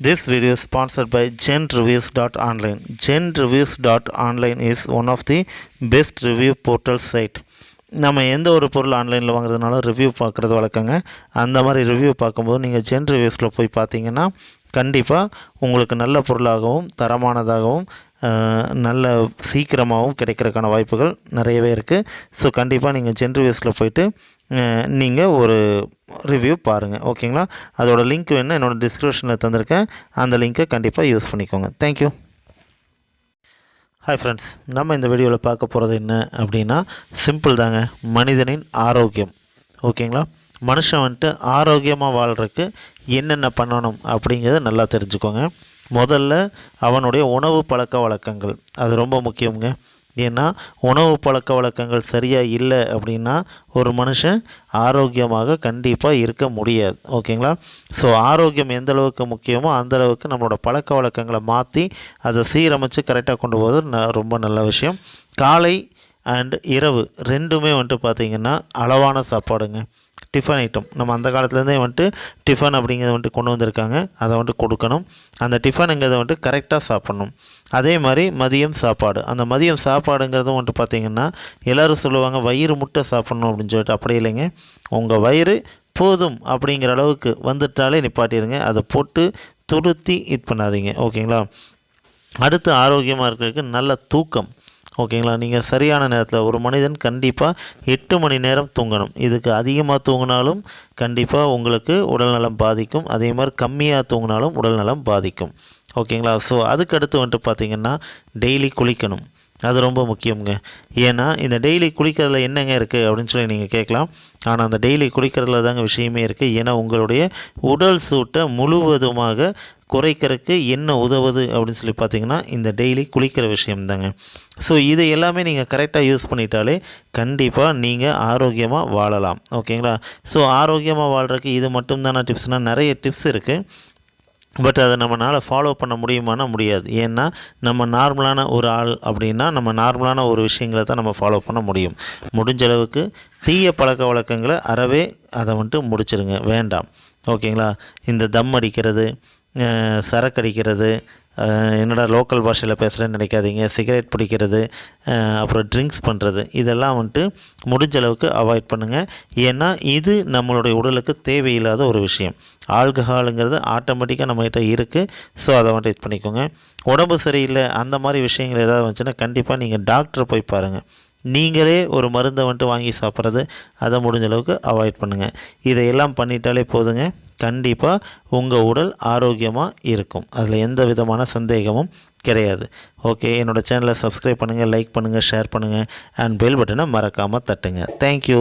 This video is sponsored by genreviews.online. Genreviews.online is one of the best review portal site. நம்ம எந்த ஒரு பொருள் ஆன்லைனில் வாங்குறதுனால ரிவ்யூ பார்க்குறது வழக்கங்க. அந்த மாதிரி ரிவ்யூ பார்க்கும்போது நீங்கள் ஜென் ரிவ்யூஸில் போய் பார்த்தீங்கன்னா கண்டிப்பாக உங்களுக்கு நல்ல பொருளாகவும் தரமானதாகவும் நல்ல சீக்கிரமாகவும் கிடைக்கிறதுக்கான வாய்ப்புகள் நிறையவே இருக்குது ஸோ கண்டிப்பாக நீங்கள் ஜென் ரிவ்யூஸில் போயிட்டு நீங்கள் ஒரு ரிவ்யூ பாருங்கள் ஓகேங்களா அதோடய லிங்க் வேணும் என்னோடய டிஸ்கிரிப்ஷனில் தந்திருக்கேன். அந்த லிங்க்கை கண்டிப்பாக யூஸ் பண்ணிக்கோங்க. தேங்க்யூ ஹாய் ஃப்ரெண்ட்ஸ் நம்ம இந்த வீடியோவில் பார்க்க போகிறது என்ன அப்படின்னா சிம்பிள் தாங்க. மனிதனின் ஆரோக்கியம். ஓகேங்களா மனுஷன் வந்துட்டு ஆரோக்கியமாக வாழ்கிறதுக்கு என்னென்ன பண்ணணும் அப்படிங்கிறத நல்லா தெரிஞ்சுக்கோங்க. முதல்ல அவனுடைய உணவு பழக்க வழக்கங்கள். அது ரொம்ப முக்கியங்க ஏன்னா உணவு பழக்க வழக்கங்கள் சரியாக இல்லை அப்படின்னா ஒரு மனுஷன் ஆரோக்கியமாக கண்டிப்பாக இருக்க முடியாது. ஓகேங்களா? ஸோ ஆரோக்கியம் எந்த அளவுக்கு முக்கியமோ அந்த அளவுக்கு நம்மளோட பழக்க வழக்கங்களை மாற்றி அதை சீரமைச்சு கரெக்டாக கொண்டு போவது ந- ரொம்ப நல்ல விஷயம். காலை அண்ட் இரவு ரெண்டுமே வந்துட்டு பார்த்திங்கன்னா அளவான சாப்பாடுங்க. Tiffin item. நம்ம அந்த காலத்துலேருந்தே வந்துட்டு டிஃபன் அப்படிங்கிறத வந்துட்டு கொண்டு வந்திருக்காங்க. அதை வந்துட்டு கொடுக்கணும். அந்த டிஃபனுங்கிறத வந்துட்டு கரெக்டாக சாப்பிட்ணும். அதே மாதிரி மதியம் சாப்பாடு. அந்த மதியம் சாப்பாடுங்கிறதும் வந்துட்டு பார்த்திங்கன்னா எல்லோரும் சொல்லுவாங்க வயிறு முட்டை சாப்பிட்ணும் அப்படின்னு சொல்லிட்டு. அப்படி இல்லைங்க. உங்கள் வயிறு போதும் அப்படிங்கிற அளவுக்கு வந்துட்டாலே நிப்பாட்டிடுங்க அதை போட்டு துருத்தி இது பண்ணாதீங்க. ஓகேங்களா? அடுத்து ஆரோக்கியமாக இருக்கிறதுக்கு நல்ல தூக்கம். ஓகேங்களா? நீங்கள் சரியான நேரத்தில் ஒரு மனிதன் கண்டிப்பாக எட்டு மணி நேரம் தூங்கணும். இதுக்கு அதிகமாக தூங்கினாலும் கண்டிப்பாக உங்களுக்கு உடல்நலம் பாதிக்கும். அதே மாதிரி கம்மியாக தூங்கினாலும் உடல்நலம் பாதிக்கும். ஓகேங்களா? ஸோ அதுக்கு அடுத்து வந்துட்டு பார்த்தீங்கன்னா டெய்லி குளிக்கணும். அது ரொம்ப முக்கியங்க ஏன்னா இந்த டெய்லி குளிக்கிறதுல என்னங்க இருக்குது அப்படின்னு சொல்லி நீங்கள் கேட்கலாம். ஆனால் அந்த டெய்லி குளிக்கிறதுல தாங்க விஷயமே இருக்குது ஏன்னா உங்களுடைய உடல் சூட்டை முழுவதுமாக குறைக்கிறதுக்கு என்ன உதவுது அப்படின்னு சொல்லி பார்த்தீங்கன்னா இந்த டெய்லி குளிக்கிற விஷயம்தாங்க. ஸோ இது எல்லாமே நீங்கள் கரெக்டாக யூஸ் பண்ணிட்டாலே கண்டிப்பாக நீங்கள் ஆரோக்கியமாக வாழலாம். ஓகேங்களா ஸோ ஆரோக்கியமாக வாழ்கிறதுக்கு இது மட்டும்தான டிப்ஸ்னால் நிறைய டிப்ஸ் இருக்குது பட் அதை நம்மளால் ஃபாலோ பண்ண முடியுமானா முடியாது. ஏன்னா நம்ம நார்மலான ஒரு ஆள் அப்படின்னா நம்ம நார்மலான ஒரு விஷயங்களை தான் நம்ம ஃபாலோ பண்ண முடியும். முடிஞ்ச அளவுக்கு தீய பழக்க வழக்கங்களை அறவே அதை வந்துட்டு முடிச்சிருங்க. வேண்டாம். ஓகேங்களா இந்த தம் அடிக்கிறது சரக்கு அடிக்கிறது என்னடா லோக்கல் பாஷையில் பேசுகிறேன்னு நினைக்காதீங்க. சிகரெட் பிடிக்கிறது அப்புறம் ட்ரிங்க்ஸ் பண்ணுறது இதெல்லாம் வந்துட்டு முடிஞ்ச அளவுக்கு அவாய்ட் பண்ணுங்கள் ஏன்னா இது நம்மளுடைய உடலுக்கு தேவையில்லாத ஒரு விஷயம். ஆல்கஹாலுங்கிறது ஆட்டோமேட்டிக்காக நம்மகிட்ட இருக்குது ஸோ அதை வந்துட்டு இது பண்ணிக்கோங்க. உடம்பு சரியில்லை அந்த மாதிரி விஷயங்கள் ஏதாவது வந்துச்சுன்னா கண்டிப்பாக நீங்கள் டாக்டரை போய் பாருங்கள் நீங்களே ஒரு மருந்தை வந்துட்டு வாங்கி சாப்பிட்றது அதை முடிஞ்ச அளவுக்கு அவாய்ட் பண்ணுங்கள் இதையெல்லாம் பண்ணிட்டாலே போதுங்க. கண்டிப்பாக உங்கள் உடல் ஆரோக்கியமாக இருக்கும். அதில் எந்த விதமான சந்தேகமும் கிடையாது. ஓகே என்னோடய சேனலை சப்ஸ்கிரைப் பண்ணுங்கள் லைக் பண்ணுங்கள் ஷேர் பண்ணுங்கள் அண்ட் பெல் பட்டனை மறக்காமல் தட்டுங்க. தேங்க்யூ